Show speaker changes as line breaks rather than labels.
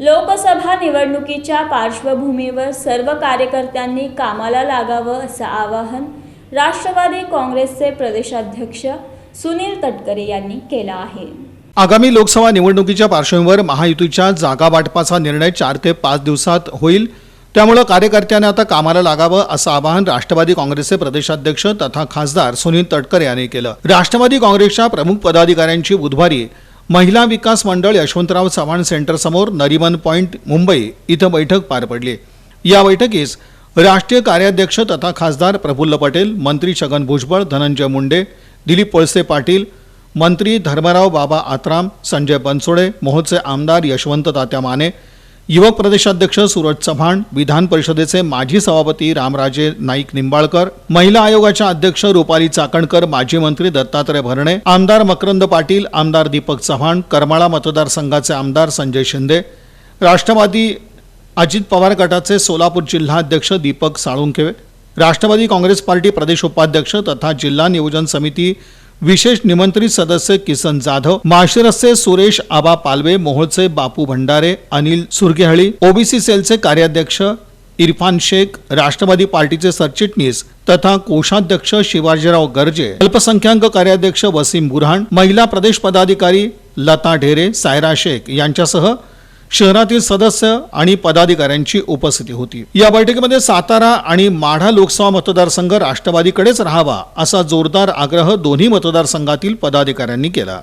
लोकसभा निवडणुकीच्या पार्श्वभूमीवर सर्व कार्यकर्त्यांनी कामाला लागावं असं आवाहन राष्ट्रवादी काँग्रेसचे प्रदेशाध्यक्ष सुनील तटकरे यांनी केलं आहे.
आगामी लोकसभा निवडणुकीच्या पार्श्वभूमीवर महायुतीच्या जागा वाटपाचा निर्णय चार ते पाच दिवसात होईल. त्यामुळं कार्यकर्त्यांना आता कामाला लागावं असं आवाहन राष्ट्रवादी काँग्रेसचे प्रदेशाध्यक्ष तथा खासदार सुनील तटकरे यांनी केलं. राष्ट्रवादी काँग्रेसच्या प्रमुख पदाधिकाऱ्यांची बुधवारी महिला विकास मंडळ यशवंतराव चव्हाण सेंटरसमोर नरिमन मुंबई इथं बैठक पार पडली. या बैठकीस राष्ट्रीय कार्याध्यक्ष तथा खासदार प्रफुल्ल पटेल मंत्री छगन भुजबळ धनंजय मुंडे दिलीप पळसे पाटील मंत्री धर्मराव बाबा आत्राम संजय बनसोडे मोहोचे आमदार यशवंत तात्या माने युवक प्रदेशाध्यक्ष सूरज चव्हाण विधान परिषदेचे माजी सभापती रामराजे नाईक निंबाळकर महिला आयोगाच्या अध्यक्ष रुपाली चाकणकर माजी मंत्री दत्तात्रय भरणे आमदार मकरंद पाटील आमदार दीपक चव्हाण करमाळा मतदारसंघाचे आमदार संजय शिंदे राष्ट्रवादी अजित पवार गटाचे सोलापूर जिल्हा अध्यक्ष दीपक साळुंखे राष्ट्रवादी काँग्रेस पार्टी प्रदेश उपाध्यक्ष तथा जिल्हा नियोजन समिती विशेष निमंत्रित सदस्य किसन जाधव माशिरसचे सुरेश आबा पालवे मोहोळचे बापू भंडारे अनिल सुरगेहळी ओबीसी सेलचे कार्याध्यक्ष इरफान शेख राष्ट्रवादी पार्टीचे सरचिटणीस तथा कोषाध्यक्ष शिवाजीराव गर्जे अल्पसंख्याक कार्याध्यक्ष वसीम बुरहान महिला प्रदेश पदाधिकारी लता ढेरे सायरा शेख यांच्यासह शहरातील सदस्य आणि पदाधिकाऱ्यांची उपस्थिती होती. या बैठकीमध्ये सातारा आणि माढा लोकसभा मतदारसंघ राष्ट्रवादीकडेच राहावा असा जोरदार आग्रह दोन्ही मतदारसंघातील पदाधिकाऱ्यांनी केला.